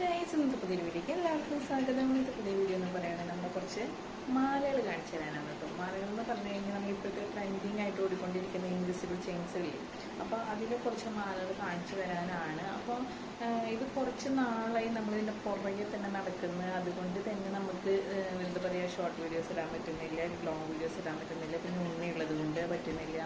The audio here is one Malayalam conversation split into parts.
ഗൈസ് പുതിയ വീഡിയോക്ക് എല്ലാവർക്കും സ്വാഗതം. ഇന്നത്തെ പുതിയ വീഡിയോ എന്ന് പറയുന്നത് നമ്മൾ കുറച്ച് മാലകൾ കാണിച്ചു തരാനാണ് കേട്ടോ. മാലകൾ എന്ന് പറഞ്ഞു കഴിഞ്ഞാൽ നമ്മൾ ഇപ്പോഴത്തെ ട്രെൻഡിങ് ആയിട്ട് ഓടിക്കൊണ്ടിരിക്കുന്ന ഇൻവിസിബിൾ ചെയിൻസ് ഇല്ലേ? അപ്പോൾ അതിൽ കുറച്ച് മാലകൾ കാണിച്ചു തരാനാണ്. അപ്പോൾ ഇത് കുറച്ച് നാളായി നമ്മളിതിന്റെ പുറകെ തന്നെ നടക്കുന്നത് അതുകൊണ്ട് തന്നെ നമുക്ക് എന്താ പറയുക ഷോർട്ട് വീഡിയോസ് ഇടാൻ പറ്റുന്നില്ല ലോങ് വീഡിയോസ് ഇടാൻ പറ്റുന്നില്ല പിന്നെ ഉണ്ണിയുള്ളത് കൊണ്ട് പറ്റുന്നില്ല.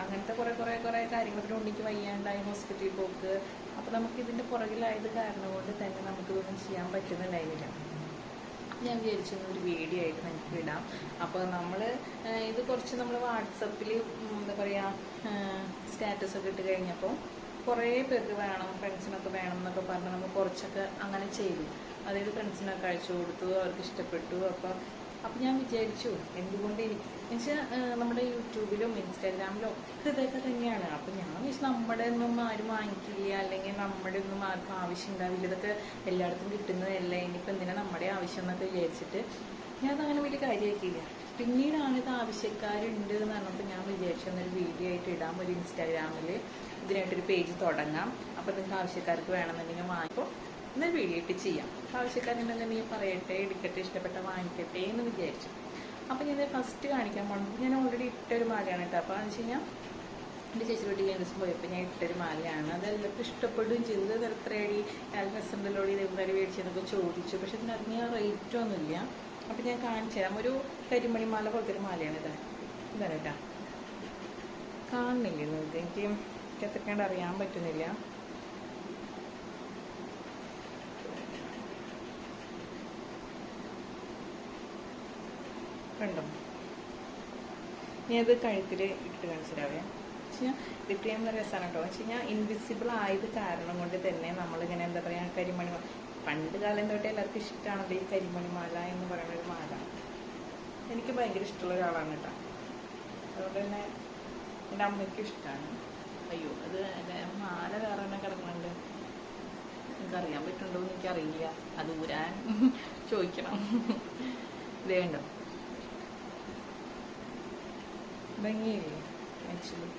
അങ്ങനത്തെ കുറേ കുറേ കുറേ കാര്യങ്ങൾ പിന്നെ ഉണ്ണിക്ക് വയ്യാണ്ടായി ഹോസ്പിറ്റലിൽ പോക്ക്. അപ്പോൾ നമുക്ക് ഇതിന്റെ പുറകിലായത് കാരണം കൊണ്ട് തന്നെ നമുക്ക് നമുക്കിതൊന്നും ചെയ്യാൻ പറ്റുന്നുണ്ടായിരുന്നില്ല. ഞാൻ വിചാരിച്ചു ഒരു വീഡിയോ ആയിട്ട് നമുക്ക് ഇടാം. അപ്പോൾ നമ്മൾ ഇത് കുറച്ച് നമ്മൾ വാട്സപ്പിൽ എന്താ പറയുക സ്റ്റാറ്റസ് ഒക്കെ ഇട്ട് കഴിഞ്ഞപ്പോൾ കുറേ പേർക്ക് വേണം ഫ്രണ്ട്സിനൊക്കെ വേണം എന്നൊക്കെ പറഞ്ഞ് നമ്മൾ കുറച്ചൊക്കെ അങ്ങനെ ചെയ്തു. അതായത് ഫ്രണ്ട്സിനൊക്കെ അയച്ചു കൊടുത്തു അവർക്ക് ഇഷ്ടപ്പെട്ടു. അപ്പോൾ അപ്പം ഞാൻ വിചാരിച്ചു എന്തുകൊണ്ട് എനിക്ക് എന്നുവെച്ചാൽ നമ്മുടെ യൂട്യൂബിലും ഇൻസ്റ്റാഗ്രാമിലും ഒക്കെ ഇതൊക്കെ തന്നെയാണ്. അപ്പം ഞാൻ വിചാരിച്ചു നമ്മുടെ ഒന്നും ആരും വാങ്ങിക്കില്ല അല്ലെങ്കിൽ നമ്മുടെ ഒന്നും ആർക്കും ആവശ്യം ഉണ്ടാവില്ല. ഇതൊക്കെ എല്ലായിടത്തും കിട്ടുന്നതല്ല ഇനിയിപ്പോൾ എന്തിനാ നമ്മുടെ ആവശ്യം എന്നൊക്കെ വിചാരിച്ചിട്ട് ഞാൻ അങ്ങനെ വലിയ കാര്യമാക്കിയില്ല പിന്നീടാണ് ഇത് ആവശ്യക്കാരുണ്ട് എന്ന് പറഞ്ഞപ്പോൾ ഞാൻ വിചാരിച്ചു എന്നൊരു വീഡിയോ ആയിട്ട് ഇടാം ഒരു ഇൻസ്റ്റാഗ്രാമിൽ ഇതിനായിട്ടൊരു പേജ് തുടങ്ങാം. അപ്പോൾ നിങ്ങൾക്ക് ആവശ്യക്കാർക്ക് വേണമെന്നുണ്ടെങ്കിൽ വാങ്ങിപ്പോൾ എന്നൊരു വീഡിയോ ഇട്ട് ചെയ്യാം നീ പറയട്ടെ എടുക്കട്ടെ ഇഷ്ടപ്പെട്ട വാങ്ങിക്കട്ടെ എന്ന് വിചാരിച്ചു. അപ്പം ഞാൻ ഫസ്റ്റ് കാണിക്കാൻ പോകുന്നത് ഞാൻ ഓൾറെഡി ഇട്ടൊരു മാലയാണ് കേട്ടോ അപ്പോൾ എന്ന് വെച്ച് കഴിഞ്ഞാൽ എന്റെ ചേച്ചി വീട്ടിൽ ഞാൻ ദിവസം പോയപ്പോൾ ഞാൻ ഇട്ടൊരു മാലയാണ്. അത് ഇഷ്ടപ്പെടുകയും ചെയ്തു. അത് എത്രയടി രസമുണ്ടല്ലോ ഇത് എന്തായാലും മേടിച്ചെന്നൊക്കെ ചോദിച്ചു. പക്ഷെ ഇതിന് ഞാൻ റേറ്റ് ഒന്നുമില്ല അപ്പോൾ ഞാൻ കാണിച്ചു തരാം. ഒരു കരിമണി മാല പോലത്തെ ഒരു മാലയാണ് ഇത്. ഇതാണ് കേട്ടോ. കാണുന്നില്ല എനിക്ക് എത്രക്കാണ്ട് അറിയാൻ പറ്റുന്നില്ല. കണ്ടോ? ഇനി അത് കഴുത്തിൽ ഇട്ട് കാണിച്ചു തരാവേ വെച്ചാൽ നല്ല രസമാണ് കേട്ടോ. വെച്ച് കഴിഞ്ഞാൽ ഇൻവിസിബിൾ ആയത് കാരണം കൊണ്ട് തന്നെ നമ്മളിങ്ങനെ എന്താ പറയുക കരിമണി പണ്ട് കാലം തൊട്ടേ എല്ലാവർക്കും ഇഷ്ടമാണല്ലോ ഈ കരിമണി മാല എന്ന് പറയുന്ന ഒരു മാല. എനിക്ക് ഭയങ്കര ഇഷ്ടമുള്ള ഒരാളാണ് കേട്ടോ. അതുകൊണ്ട് തന്നെ എന്റെ അമ്മയ്ക്കും ഇഷ്ടമാണ് അയ്യോ അത് മാല വേറെ തന്നെ കിടക്കുന്നുണ്ട്. എനിക്കറിയാൻ പറ്റുന്നുണ്ടോ എന്ന് എനിക്കറിയില്ല. അത് ഊരാൻ ചോദിക്കണം. ഇതേ ഉണ്ടോ ഭംഗിയില്ലേ ആക്ച്വലി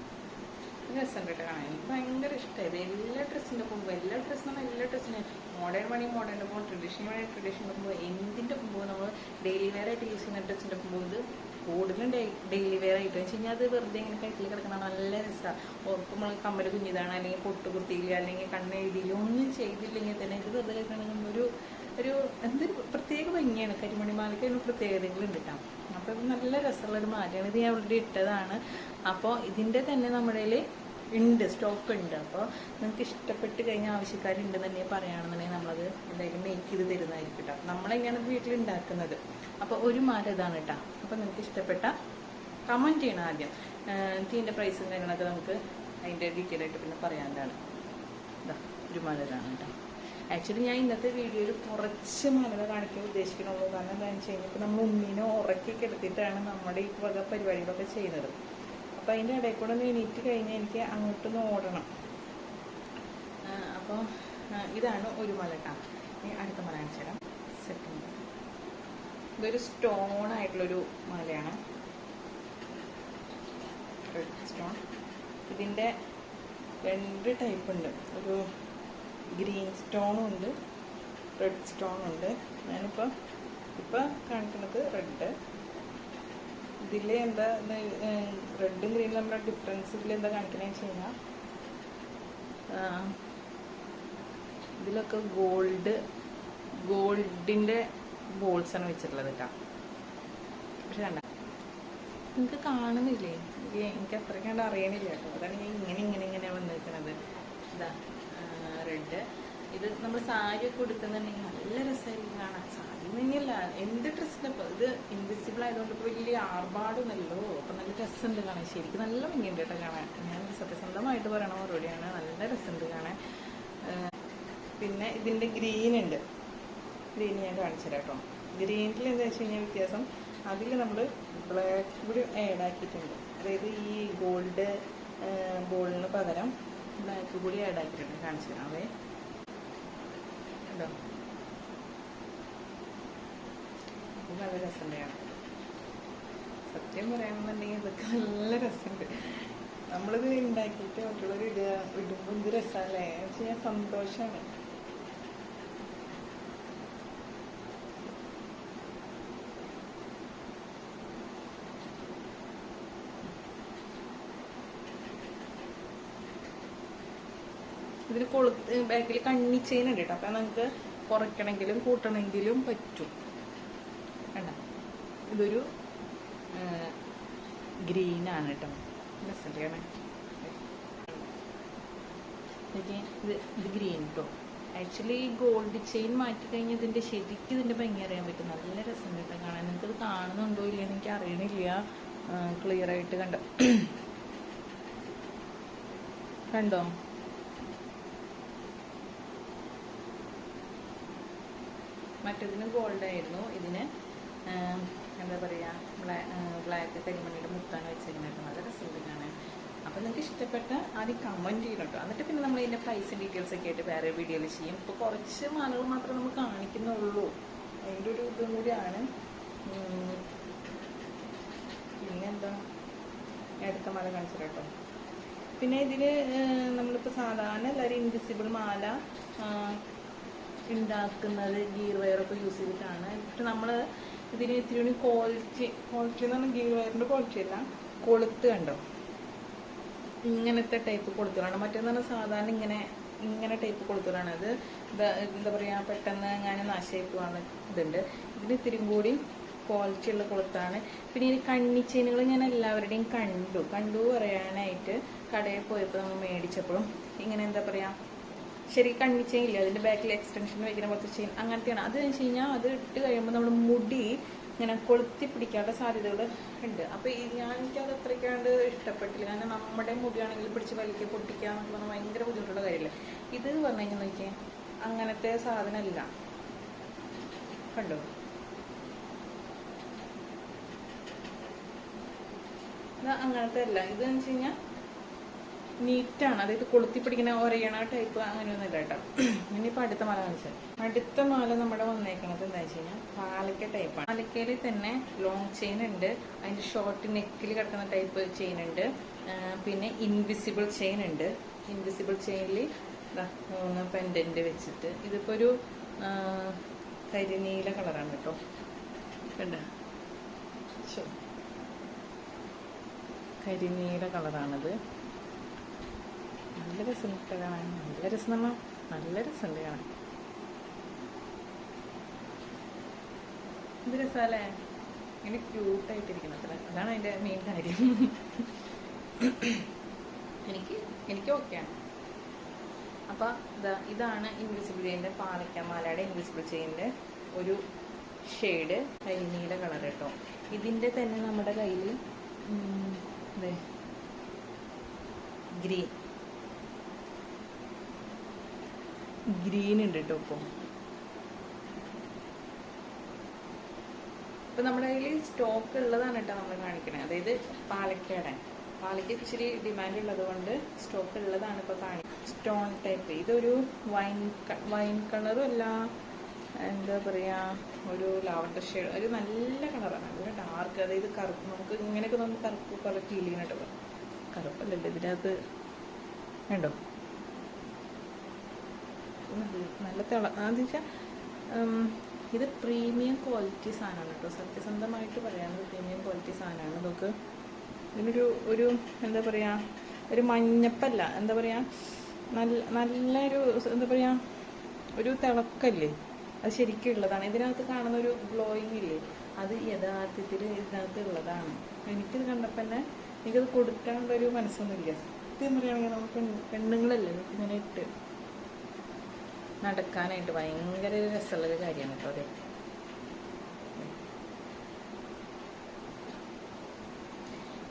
രസം കേട്ടോ കാണാൻ. എനിക്ക് ഭയങ്കര ഇഷ്ടമായത് എല്ലാ ഡ്രസ്സിന്റെ പോകുമ്പോൾ എല്ലാ ഡ്രസ്സിനും എല്ലാ ഡ്രസ്സിനും മോഡേൺ പണി മോഡേൺ പോകുമ്പോൾ ട്രഡീഷണൽ പണി ട്രഡീഷണൽ പോകുമ്പോൾ എന്തിന്റെ പോകുമ്പോൾ നമ്മൾ ഡെയിലി വെയർ ആയിട്ട് യൂസ് ചെയ്യുന്ന ഡ്രസ്സിന്റെ പോകുമ്പോൾ ഇത് കൂടുതലും ഡെയിലി വെയർ ആയിട്ട്. വെച്ച് കഴിഞ്ഞാൽ അത് വെറുതെ ഇങ്ങനെ കഴുത്തിൽ കിടക്കുന്ന നല്ല രസമാണ് ഓർക്കും നമ്മൾ കമ്മൽ കുഞ്ഞിതാണ് അല്ലെങ്കിൽ പൊട്ട് കുത്തിയില്ല അല്ലെങ്കിൽ കണ്ണെഴുതിയില്ല ഒന്നും ചെയ്തില്ലെങ്കിൽ തന്നെ ഇത് വെറുതെ കഴിക്കണമെങ്കിൽ ഒരു ഒരു എന്തൊരു പ്രത്യേക ഭംഗിയാണ്. കരിമണി മാലയ്ക്ക് ഒരു പ്രത്യേകതകളുണ്ട് കേട്ടോ. അപ്പോൾ ഇത് നല്ല രസമുള്ളൊരു മാറ്റം ഇത് ഞാൻ ഓൾറെഡി ഇട്ടതാണ്. അപ്പോൾ ഇതിന്റെ തന്നെ നമ്മുടെ ഉണ്ട് സ്റ്റോക്ക് ഉണ്ട്. അപ്പോൾ നിങ്ങൾക്ക് ഇഷ്ടപ്പെട്ട് കഴിഞ്ഞ ആവശ്യക്കാരുണ്ട് തന്നെ പറയുകയാണെന്നുണ്ടെങ്കിൽ നമ്മളത് എന്തായാലും മേക്ക് ചെയ്ത് തരുന്നതായിരിക്കും കേട്ടോ. നമ്മളെങ്ങനെയാണ് വീട്ടിൽ ഉണ്ടാക്കുന്നത് അപ്പോൾ ഒരു മാല ഇതാണ് കേട്ടോ. അപ്പോൾ നിങ്ങൾക്ക് ഇഷ്ടപ്പെട്ട കമന്റ് ചെയ്യണം ആദ്യം. തീന്റെ പ്രൈസും കാര്യങ്ങളൊക്കെ നമുക്ക് അതിന്റെ ഡീറ്റെയിൽ ആയിട്ട് പിന്നെ പറയാനാണ് ഇതാ ഒരു മാല ഇതാണ് കേട്ടോ. ആക്ച്വലി ഞാൻ ഇന്നത്തെ വീഡിയോയിൽ കുറച്ച് മാലകൾ കാണിക്കാൻ ഉദ്ദേശിക്കണുള്ളൂ കാരണം എന്താണെന്ന് വെച്ച് കഴിഞ്ഞാൽ നമ്മൾ ഉമ്മീനെ ഉറക്കി കിടത്തിയിട്ടാണ് നമ്മുടെ ഈ വക പരിപാടികളൊക്കെ ചെയ്യുന്നത്. അപ്പോൾ അതിന്റെ ഇടയിൽ കൂടെ ഒന്ന് എണീറ്റ് കഴിഞ്ഞാൽ എനിക്ക് അങ്ങോട്ടൊന്ന് ഓടണം. അപ്പോൾ ഇതാണ് ഒരു മല കേട്ടോ അടുത്ത മല കാണിച്ചു തരാം. സെക്കൻഡ് ഇതൊരു സ്റ്റോൺ ആയിട്ടുള്ളൊരു മലയാണ്. സ്റ്റോൺ ഇതിന്റെ രണ്ട് ടൈപ്പ് ഉണ്ട്. ഒരു ഗ്രീൻ സ്റ്റോണും ഉണ്ട് റെഡ് സ്റ്റോണും ഉണ്ട് ഞാനിപ്പോൾ ഇപ്പോൾ കാണിക്കുന്നത് റെഡ്. ഇതിൽ എന്താ റെഡും ഗ്രീനും നമ്മുടെ ഡിഫറൻസ് ഇതിൽ എന്താ കാണിക്കണമെന്ന് വെച്ച് കഴിഞ്ഞാൽ ഇതിലൊക്കെ ഗോൾഡ് ഗോൾഡിന്റെ ബോൾസാണ് വെച്ചിട്ടുള്ളത് കേട്ടോ. പക്ഷെ കണ്ട നിങ്ങൾക്ക് കാണുന്നില്ലേ? എനിക്ക് എനിക്ക് അത്രയ്ക്ക് കണ്ട് അറിയണില്ല കേട്ടോ. അതാണ് ഞാൻ ഇങ്ങനെ ഇങ്ങനെ ഇങ്ങനെ വന്നിരിക്കുന്നത് ഇതാ. റെഡ് ഇത് നമ്മൾ സാരി ഒക്കെ ഉടുക്കുന്നുണ്ടെങ്കിൽ നല്ല രസമായിരിക്കും കാണാൻ. സാരി തന്നെയല്ല എന്ത് ഡ്രസ്സിന്റെ ഇത് ഇൻവിസിബിൾ ആയതുകൊണ്ട് ഇപ്പോൾ വലിയ ആർഭാടൊന്നുമല്ലോ അപ്പൊ നല്ല രസമുണ്ട് കാണാൻ. ശരിക്കും നല്ല ഭംഗിയുണ്ട് കേട്ടോ കാണാൻ. ഞാൻ സത്യസന്ധമായിട്ട് പറയണ മറുപടിയാണ്. നല്ല രസമുണ്ട് കാണാൻ. പിന്നെ ഇതിന്റെ ഗ്രീൻ ഉണ്ട്. ഗ്രീൻ ഞാൻ കാണിച്ചു കേട്ടോ. ഗ്രീനിൽ എന്താ വെച്ച് കഴിഞ്ഞാൽ വ്യത്യാസം? അതിൽ നമ്മൾ ബ്ലാക്ക് കൂടി ആഡ് ആക്കിയിട്ടുണ്ട്. അതായത് ഈ ഗോൾഡ് ബോളിന് പകരം ബ്ലാക്ക് കൂടി ആഡ് ആക്കിയിട്ടുണ്ട്. കാണിച്ചു തരാം അവേ ഉണ്ടോ ഇത് നല്ല രസമുണ്ട് സത്യം പറയുകയാണെന്നുണ്ടെങ്കിൽ ഇതൊക്കെ നല്ല രസമുണ്ട്. നമ്മളിത് ഉണ്ടാക്കിയിട്ട് മറ്റുള്ളവർ ഇടുമ്പോൾ ഇത് രസമല്ലേ? എന്ന് വെച്ചാൽ സന്തോഷമാണ് ഇതിന് കൊളുത്ത് ബാക്കിൽ കണ്ണി ചെയിൻ ഉണ്ട് കേട്ടോ. അപ്പം നമുക്ക് കുറയ്ക്കണമെങ്കിലും കൂട്ടണമെങ്കിലും പറ്റും. കണ്ട? ഇതൊരു ഗ്രീനാണ് കേട്ടോ. ഇത് ഇത് ഗ്രീൻ കേട്ടോ. ആക്ച്വലി ഈ ഗോൾഡ് ചെയിൻ മാറ്റി കഴിഞ്ഞാൽ ഇതിന്റെ ശരിക്കും ഇതിന്റെ ഭംഗി അറിയാൻ പറ്റും. നല്ല രസം കേട്ടോ കാണാൻ. നിങ്ങൾക്ക് ഇത് കാണുന്നുണ്ടോ ഇല്ല എനിക്ക് അറിയണില്ല. ക്ലിയർ ആയിട്ട് കണ്ട? കണ്ടോ? മറ്റേതിന് ഗോൾഡ് ആയിരുന്നു. ഇതിന് എന്താ പറയുക ബ്ലാക്ക് കരിമണിയുടെ മുത്താണ് വെച്ചിരുന്നത് നല്ല രസമുണ്ട് കാണാൻ അപ്പോൾ നിങ്ങൾക്ക് ഇഷ്ടപ്പെട്ട ആദ്യം കമന്റ് ചെയ്യണം കേട്ടോ എന്നിട്ട് പിന്നെ നമ്മൾ ഇതിന്റെ പ്രൈസ് ഡീറ്റെയിൽസ് ഒക്കെ ആയിട്ട് വേറെ വീഡിയോയിൽ ചെയ്യും. ഇപ്പോൾ കുറച്ച് മാലകൾ മാത്രമേ നമ്മൾ കാണിക്കുന്നുള്ളൂ. അതിന്റെ ഒരു ഇതും കൂടിയാണ്. പിന്നെന്താ അടുത്ത മാല കാണിച്ചു കേട്ടോ പിന്നെ ഇതിൽ നമ്മളിപ്പോൾ സാധാരണ എല്ലാവരും ഇൻവിസിബിൾ മാല ഉണ്ടാക്കുന്നത് ഗീർ വയറൊക്കെ യൂസ് ചെയ്തിട്ടാണ്. എന്നിട്ട് നമ്മൾ ഇതിന് ഇത്തിരി ക്വാളിറ്റി ക്വാളിറ്റി എന്ന് പറഞ്ഞാൽ ഗീർ വയറിന്റെ ക്വാളിറ്റി അല്ല കൊളുത്ത് കണ്ടോ? ഇങ്ങനത്തെ ടൈപ്പ് കൊളുത്തുകളാണ്. മറ്റേന്ന് പറഞ്ഞാൽ സാധാരണ ഇങ്ങനെ ഇങ്ങനെ ടൈപ്പ് കൊളുത്തുകളാണ് അത്. എന്താ പറയുക പെട്ടെന്ന് ഞാൻ നാശമായി പോകാൻ ഇതുണ്ട്. ഇതിന് ഇത്തിരി കൂടി ക്വാളിറ്റി ഉള്ള കൊളുത്താണ്. പിന്നെ ഈ കണ്ണിച്ചെയിനുകൾ ഞാൻ എല്ലാവരുടെയും കണ്ടു. കണ്ടു പറയാനായിട്ട് കടയിൽ പോയപ്പോൾ നമ്മൾ മേടിച്ചപ്പോഴും ഇങ്ങനെ എന്താ പറയുക ശരി കണ്ണിച്ചെയിൻ ഇല്ല അതിന്റെ ബാക്കിൽ എക്സ്റ്റൻഷൻ വയ്ക്കുന്ന പോലത്തെ ചെയിൻ അങ്ങനത്തെയാണ്. അത് വെച്ച് കഴിഞ്ഞാൽ അത് ഇട്ട് കഴിയുമ്പോൾ നമ്മുടെ മുടി ഇങ്ങനെ കൊളുത്തി പിടിക്കാനുള്ള സാധ്യതകൾ ഉണ്ട്. അപ്പോൾ ഈ ഞാൻ എനിക്കത് അത്രയ്ക്കാണ്ട് ഇഷ്ടപ്പെട്ടില്ല. കാരണം നമ്മുടെ മുടിയാണെങ്കിൽ പിടിച്ച് വലിക്കുക പൊട്ടിക്കുക എന്നൊക്കെ പറഞ്ഞാൽ ഭയങ്കര ബുദ്ധിമുട്ടുള്ള കാര്യമല്ലേ ഇത് പറഞ്ഞു കഴിഞ്ഞാൽ നോക്കിയേ അങ്ങനത്തെ സാധനമല്ല കണ്ടോ? അങ്ങനത്തെ അല്ല. ഇത് വെച്ച് കഴിഞ്ഞാൽ നീറ്റാണ്. അതായത് കൊളുത്തി പിടിക്കുന്ന ഒരയണ ടൈപ്പ് ഇല്ല കേട്ടോ. ഇനിയിപ്പോൾ അടുത്ത മാല കാണിച്ചാൽ അടുത്ത മാല നമ്മുടെ വന്നേക്കണത് എന്താ വെച്ച് കഴിഞ്ഞാൽ പാലക്ക ടൈപ്പാണ് പാലക്കയിൽ തന്നെ ലോങ് ചെയിൻ ഉണ്ട്. അതിന്റെ ഷോർട്ട് നെക്കിൽ കിടക്കുന്ന ടൈപ്പ് ചെയിൻ ഉണ്ട്. പിന്നെ ഇൻവിസിബിൾ ചെയിൻ ഉണ്ട്. ഇൻവിസിബിൾ ചെയിനിൽ മൂന്ന് പെൻഡന്റ് വെച്ചിട്ട് ഇതിപ്പോൾ ഒരു കരിനീല കളറാണ് കേട്ടോ. കണ്ട. കരിനീല കളറാണിത് നല്ല രസമുണ്ട് കാണാൻ. നല്ല രസം പറഞ്ഞാൽ നല്ല രസമുണ്ട് കാണാൻ. എന്ത് രസമല്ലേ? ഇങ്ങനെ ക്യൂട്ടായിട്ടിരിക്കണം അത്ര. അതാണ് അതിന്റെ മെയിൻ കാര്യം. എനിക്ക് എനിക്ക് ഓക്കെയാണ് അപ്പോൾ ഇതാ ഇതാണ് ഇൻവിസിബിൾ ചെയിന്റെ പാലക്കാമാലയുടെ ഇൻവിസിബിൾ ചെയിന്റെ ഒരു ഷെയ്ഡ് കരിനീല കളർ കേട്ടോ. ഇതിന്റെ തന്നെ നമ്മുടെ കയ്യിൽ ഗ്രീൻ ഗ്രീൻ ഉണ്ട് കേട്ടോ ഇപ്പോൾ ഇപ്പൊ നമ്മുടെ കയ്യിൽ സ്റ്റോക്ക് ഉള്ളതാണ് കേട്ടോ നമ്മൾ കാണിക്കണേ. അതായത് പാലക്കാടൻ പാലയ്ക്ക് ഇച്ചിരി ഡിമാൻഡ് ഉള്ളതുകൊണ്ട് സ്റ്റോക്ക് ഉള്ളതാണ് ഇപ്പോൾ കാണിക്കുന്നത് സ്റ്റോൺ ടൈപ്പ് ഇതൊരു വൈൻ വൈൻ കളറും അല്ല എന്താ പറയാ ഒരു ലാവണ്ടർ ഷെയ്ഡ് ഒരു നല്ല കളറാണ് നല്ല ഡാർക്ക് അതായത് കറുപ്പ്. നമുക്ക് ഇങ്ങനെയൊക്കെ നമുക്ക് കറുപ്പ് കളർ ഫീൽ ചെയ്യുന്നുണ്ടല്ലോ കറുപ്പല്ലല്ലോ ഇതിനകത്ത്. കണ്ടോ? നല്ല- തിള അതെന്ന് വെച്ചാൽ ഇത് പ്രീമിയം ക്വാളിറ്റി സാധനമാണ് കേട്ടോ. സത്യസന്ധമായിട്ട് പറയാനുള്ളത് പ്രീമിയം ക്വാളിറ്റി സാധനമാണ്. നമുക്ക് ഇതിനൊരു ഒരു എന്താ പറയുക ഒരു മഞ്ഞപ്പല്ല. എന്താ പറയുക നല്ല നല്ലൊരു എന്താ പറയുക ഒരു തിളക്കല്ലേ? അത് ശരിക്കും ഉള്ളതാണ്. ഇതിനകത്ത് കാണുന്ന ഒരു ഗ്ലോയിങ് ഇല്ലേ? അത് യഥാർത്ഥത്തിൽ ഇതിനകത്ത് ഉള്ളതാണ്. എനിക്കിത് കണ്ടപ്പോൾ തന്നെ എനിക്കത് കൊടുക്കാനുള്ള ഒരു മനസ്സൊന്നുമില്ല. സത്യം പറയുകയാണെങ്കിൽ നമുക്ക് പെണ്ണ്- പെണ്ണുങ്ങളല്ലേ? നമുക്ക് ഇങ്ങനെ ഇട്ട് നടക്കാനായിട്ട് ഭയങ്കര രസമുള്ളൊരു കാര്യമാണ് കേട്ടോ അത്.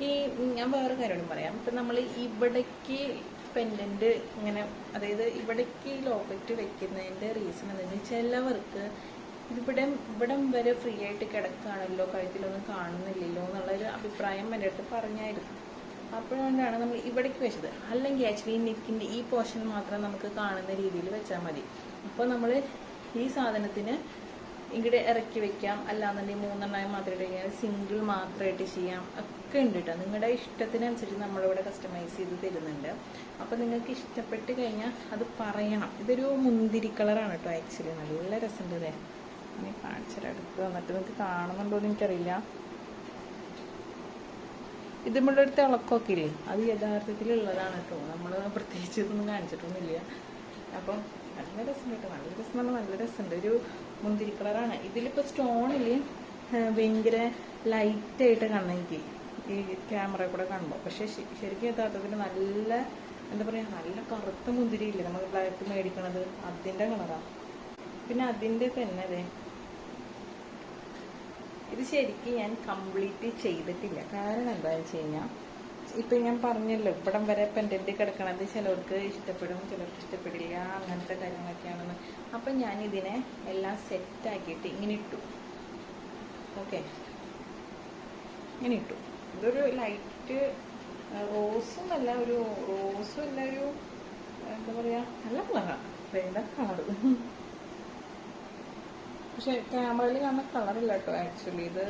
ഈ ഞാൻ വേറെ കാര്യം പറയാം. ഇപ്പം നമ്മൾ ഇവിടേക്ക് പെൻഡന്റ് ഇങ്ങനെ അതായത് ഇവിടേക്ക് ലോക്കറ്റ് വെക്കുന്നതിന്റെ റീസൺ എന്താ ചിലവർക്ക് ഇതിവിടെ ഇവിടം വരെ ഫ്രീ ആയിട്ട് കിടക്കുകയാണല്ലോ കഴുത്തിലൊന്നും കാണുന്നില്ലല്ലോ എന്നുള്ളൊരു അഭിപ്രായം എന്റെ അടുത്ത് പറഞ്ഞായിരുന്നു. അപ്പോഴാണ് നമ്മൾ ഇവിടേക്ക് വെച്ചത്. അല്ലെങ്കിൽ ആക്ച്വലി നെക്കിന്റെ ഈ പോർഷൻ മാത്രം നമുക്ക് കാണുന്ന രീതിയിൽ വെച്ചാൽ മതി. അപ്പോൾ നമ്മൾ ഈ സാധനത്തിന് ഇങ്ങോട്ട് ഇറക്കി വെക്കാം. അല്ലാന്നുണ്ടെങ്കിൽ മൂന്നെണ്ണമായി മാത്രം ഇട്ട് കഴിഞ്ഞാൽ സിംഗിൾ മാത്രമായിട്ട് ചെയ്യാം. ഒക്കെ ഉണ്ട് കേട്ടോ നിങ്ങളുടെ ഇഷ്ടത്തിനനുസരിച്ച് നമ്മളിവിടെ കസ്റ്റമൈസ് ചെയ്ത് തരുന്നുണ്ട്. അപ്പോൾ നിങ്ങൾക്ക് ഇഷ്ടപ്പെട്ട് കഴിഞ്ഞാൽ അത് പറയണം. ഇതൊരു മുന്തിരി കളറാണ് കേട്ടോ ആക്ച്വലി നല്ല രസമുണ്ട് അല്ലേ ഇനി കാണിച്ചാൽ അടുത്ത് വന്നിട്ട് നിങ്ങൾക്ക് കാണുന്നുണ്ടോ എന്ന് എനിക്കറിയില്ല. ഇത് നമ്മളുടെ ഒരു തിളക്കമൊക്കെ ഇല്ലേ അത് യഥാർത്ഥത്തിലുള്ളതാണ് കേട്ടോ. നമ്മൾ പ്രത്യേകിച്ച് ഇതൊന്നും കാണിച്ചിട്ടൊന്നുമില്ല. അപ്പം നല്ല രസം കേട്ടോ. നല്ല രസം പറഞ്ഞാൽ നല്ല രസമുണ്ട്. ഒരു മുന്തിരി കളറാണ്. ഇതിലിപ്പോൾ സ്റ്റോണിൽ ഭയങ്കര ലൈറ്റായിട്ട് കാണണം എനിക്ക് ഈ ക്യാമറ കൂടെ കാണുമ്പോൾ പക്ഷേ ശരിക്കും യഥാർത്ഥത്തിൽ നല്ല എന്താ പറയുക നല്ല കറുത്ത മുന്തിരി ഇല്ലേ നമ്മൾ ബ്ലാക്ക് മേടിക്കണത്? അതിന്റെ കളറാണ് പിന്നെ അതിന്റെ തന്നെ അതെ ഇത് ശരിക്കും ഞാൻ കംപ്ലീറ്റ് ചെയ്തിട്ടില്ല. കാരണം എന്താണെന്ന് വെച്ച് കഴിഞ്ഞാൽ ഇപ്പം ഞാൻ പറഞ്ഞല്ലോ ഇവിടം വരെ പെൻഡന്റ് കിടക്കണത് ചിലർക്ക് ഇഷ്ടപ്പെടും ചിലർക്ക് ഇഷ്ടപ്പെടില്ല അങ്ങനത്തെ കാര്യങ്ങളൊക്കെയാണെന്ന്. അപ്പം ഞാൻ ഇതിനെ എല്ലാം സെറ്റാക്കിയിട്ട് ഇങ്ങനെ ഇട്ടു. ഓക്കെ ഇങ്ങനെ ഇട്ടു. ഇതൊരു ലൈറ്റ് റോസും അല്ല ഒരു റോസും അല്ല ഒരു എന്താ പറയുക നല്ല കളറാണ് വേണ്ട കളറ്. പക്ഷെ ക്യാമറയിൽ കാണുന്ന കളറില്ല കേട്ടോ ആക്ച്വലി ഇത്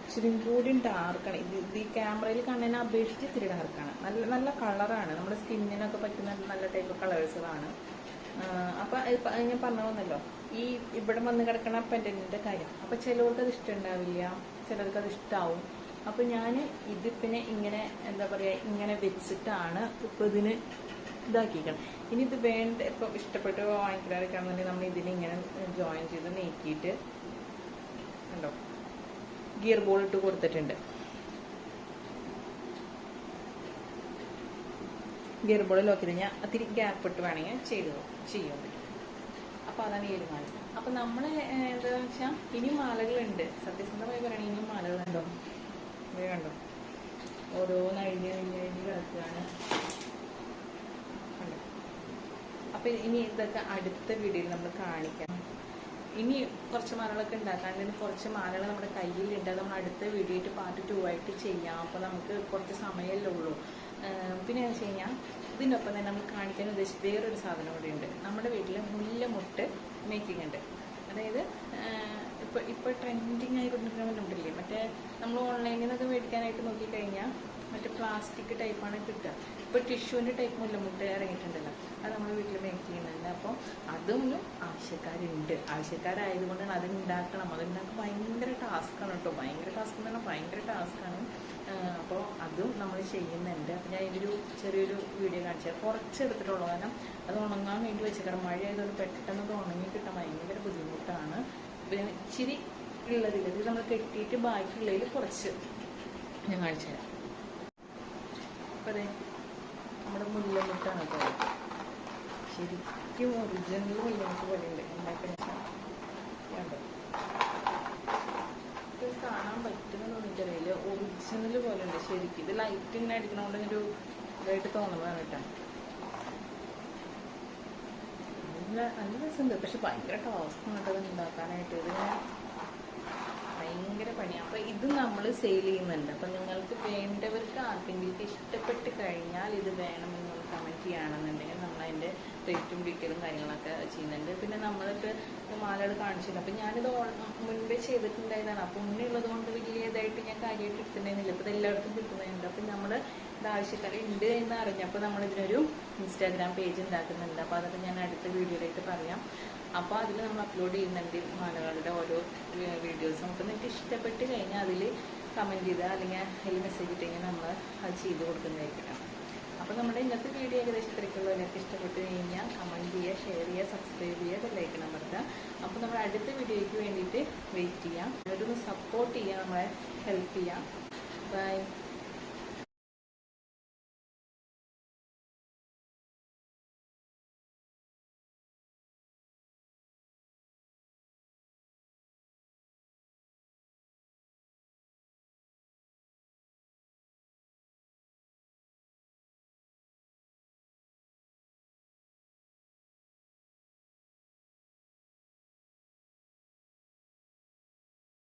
ഇച്ചിരി കൂടി ഡാർക്കാണ് ഇത് ഇത് ഈ ക്യാമറയിൽ കാണുന്നതിനെ അപേക്ഷിച്ച് ഇത്തിരി ഡാർക്കാണ് നല്ല നല്ല കളറാണ് നമ്മുടെ സ്കിന്നിനൊക്കെ പറ്റുന്ന നല്ല ടൈപ്പ് കളേഴ്സുകളാണ് അപ്പം ഞാൻ പറഞ്ഞു വന്നല്ലോ ഈ ഇവിടെ വന്ന് കിടക്കണ പെൻഡന്റിന്റെ കാര്യം. അപ്പം ചിലവർക്ക് അത് ഇഷ്ടമുണ്ടാവില്ല. ചിലർക്ക് അത് ഇഷ്ടാവും. അപ്പം ഞാൻ ഇത് പിന്നെ ഇങ്ങനെ എന്താ പറയുക ഇങ്ങനെ വെച്ചിട്ടാണ് ഇപ്പം ഇതിന് ഇതാക്കിക്കണം ഇനി ഇത് വേണ്ട ഇപ്പൊ ഇഷ്ടപ്പെട്ട് വാങ്ങിക്കാറൊക്കെ ആണെന്നുണ്ടെങ്കിൽ നമ്മൾ ഇതിലിങ്ങനെ ജോയിൻ ചെയ്ത് നീക്കിയിട്ട് കണ്ടോ? ഗിയർ ബോൾ ഇട്ട് കൊടുത്തിട്ടുണ്ട്. ഗിയർ ബോൾ ലോക്ക് കഴിഞ്ഞാൽ അതിരി ഗ്യാപ്പ് ഇട്ട് വേണമെങ്കിൽ ചെയ്തു ചെയ്യാൻ പറ്റും. അപ്പോൾ അതാണ് ഈ ഒരു മാല അപ്പോൾ നമ്മൾ എന്താണെന്ന് വെച്ചാൽ ഇനി മാലകളുണ്ട്. സത്യസന്ധമായി പറയുകയാണെങ്കിൽ ഇനിയും മാലകളുണ്ടോ. അപ്പൊ ഇനി ഇതൊക്കെ അടുത്ത വീഡിയോയിൽ നമ്മൾ കാണിക്കാം. ഇനി കുറച്ച് മാലകളൊക്കെ ഉണ്ടാക്കാണ്ട് ഇനി കുറച്ച് മാലകൾ നമ്മുടെ കയ്യിലുണ്ട് നമ്മൾ അടുത്ത വീഡിയോ പാർട്ട് ടു ആയിട്ട് ചെയ്യാം. അപ്പോൾ നമുക്ക് കുറച്ച് സമയമല്ലേ ഉള്ളൂ. പിന്നെ എന്ന് വെച്ച് കഴിഞ്ഞാൽ ഇതിന്റെ ഒപ്പം തന്നെ നമ്മൾ കാണിക്കാൻ ഉദ്ദേശിച്ച വേറൊരു സാധനം കൂടി ഉണ്ട്. നമ്മുടെ വീട്ടിൽ മുല്ലമുട്ട് മേക്കിംഗ് ഉണ്ട്. അതായത് ഇപ്പോൾ ഇപ്പോൾ ട്രെൻഡിങ് ആയിക്കൊണ്ടിരിക്കുന്ന മുല്ലമുട്ടില്ലേ? മറ്റേ നമ്മൾ ഓൺലൈനിൽ നിന്നൊക്കെ മേടിക്കാനായിട്ട് നോക്കിക്കഴിഞ്ഞാൽ മറ്റേ പ്ലാസ്റ്റിക് ടൈപ്പാണ് കിട്ടുക. ഇപ്പോൾ ടിഷ്യൂവിന്റെ ടൈപ്പ് മുല്ല മുട്ട ഇറങ്ങിയിട്ടുണ്ടല്ലോ. അത് നമ്മൾ വീട്ടിൽ മേക്ക് ചെയ്യുന്നുണ്ട്. അപ്പോൾ അതൊന്നും ആവശ്യക്കാരുണ്ട്. ആവശ്യക്കാരായതുകൊണ്ടാണ് അത് ഉണ്ടാക്കണം അതുണ്ടാക്കാൻ ഭയങ്കര ടാസ്ക്കാണ് കേട്ടോ ഭയങ്കര ടാസ്ക് എന്ന് പറഞ്ഞാൽ ഭയങ്കര ടാസ്ക്കാണ് അപ്പോൾ അതും നമ്മൾ ചെയ്യുന്നുണ്ട്. അപ്പോൾ ഞാൻ ഇതിന്റെ ഒരു ചെറിയൊരു വീഡിയോ കാണിച്ചത് കുറച്ച് എടുത്തിട്ടുള്ളൂ. കാരണം അത് ഉണങ്ങാൻ വേണ്ടി വെച്ചേക്കണം. മഴ ആയതുകൊണ്ട് പെട്ടെന്ന് അത് ഉണങ്ങി കിട്ടാൻ ഭയങ്കര ബുദ്ധിമുട്ടാണ്. പിന്നെ ഇച്ചിരി ഉള്ളതിൽ ഇത് നമ്മൾ കെട്ടിയിട്ട് ബാക്കിയുള്ളതിൽ കുറച്ച് ഞാൻ കാണിച്ചു തരാം. അതെ നമ്മുടെ മുല്ലമുട്ടാണ് കേട്ടോ. ശരിക്കും ഒറിജിനൽ മുല്ലമുട്ട് പോലെ ഉണ്ട് ഉണ്ടാക്കുന്ന കണ്ടോ? ഇത് കാണാൻ പറ്റുമെന്ന് എനിക്കറിയില്ല ഒറിജിനൽ പോലെ ഉണ്ട് ശരിക്കും. ഇത് ലൈറ്റ് ഇങ്ങനെ അടിക്കണോണ്ട് ഒരു ഇതായിട്ട് തോന്നുന്നതാണ് കേട്ടോ. നല്ല നല്ല രസമുണ്ട്. പക്ഷെ ഭയങ്കര ടോസ്റ്റ് കേട്ടോ ഇത് ഇതിങ്ങനെ ഭയങ്കര പണിയാണ് അപ്പൊ ഇത് നമ്മൾ സെയിൽ ചെയ്യുന്നുണ്ട്. അപ്പൊ നിങ്ങൾക്ക് വേണ്ടവർക്ക് ആർക്കെങ്കിലും ഇഷ്ടപ്പെട്ട് കഴിഞ്ഞാൽ ഇത് വേണമെന്ന് കമന്റ് ചെയ്യുകയാണെന്നുണ്ടെങ്കിൽ അതിന്റെ റേറ്റും ഡീറ്റെയിലും കാര്യങ്ങളൊക്കെ ചെയ്യുന്നുണ്ട്. പിന്നെ നമ്മൾക്ക് മാലകൾ കാണിച്ചില്ല. അപ്പൊ ഞാനിത് മുൻപേ ചെയ്തിട്ടുണ്ടായതാണ്. അപ്പൊ മുന്നേ ഉള്ളത് കൊണ്ട് വലിയതായിട്ട് ഞാൻ കാര്യമായിട്ട് എടുത്തിട്ടുണ്ടായിരുന്നില്ല. അപ്പൊ ഇത് എല്ലായിടത്തും കിട്ടുന്നുണ്ട് അപ്പൊ നമ്മൾ ഇത് ആവശ്യക്കാർ ഉണ്ട് എന്ന് അറിഞ്ഞപ്പോൾ നമ്മൾ ഇതിനൊരു ഇൻസ്റ്റാഗ്രാം പേജ് ഉണ്ടാക്കുന്നുണ്ട്. അപ്പോൾ അതൊക്കെ ഞാൻ അടുത്ത വീഡിയോയിലേക്ക് പറയാം. അപ്പോൾ അതിൽ നമ്മൾ അപ്ലോഡ് ചെയ്യുന്നുണ്ട് മാലകളുടെ ഓരോ വീഡിയോസും അപ്പോൾ നിങ്ങൾക്ക് ഇഷ്ടപ്പെട്ട് കഴിഞ്ഞാൽ അതിൽ കമന്റ് ചെയ്താൽ അല്ലെങ്കിൽ അതിൽ മെസ്സേജ് ഇട്ട് നമ്മൾ അത് ചെയ്ത് കൊടുക്കുന്നതായിരിക്കണം അപ്പോൾ നമ്മുടെ ഇന്നത്തെ വീഡിയോ ഏകദേശം ഇത്രയ്ക്കുള്ള നിങ്ങൾക്ക് ഇഷ്ടപ്പെട്ട് കഴിഞ്ഞാൽ കമന്റ് ചെയ്യുക ഷെയർ ചെയ്യുക സബ്സ്ക്രൈബ് ചെയ്യുക ലൈക്ക് അമർത്തുക അപ്പോൾ നമ്മൾ അടുത്ത വീഡിയോയ്ക്ക് വേണ്ടിയിട്ട് വെയിറ്റ് ചെയ്യാം. അവരൊന്ന് സപ്പോർട്ട് ചെയ്യുക നമ്മളെ ഹെൽപ്പ് ചെയ്യാം. ബൈ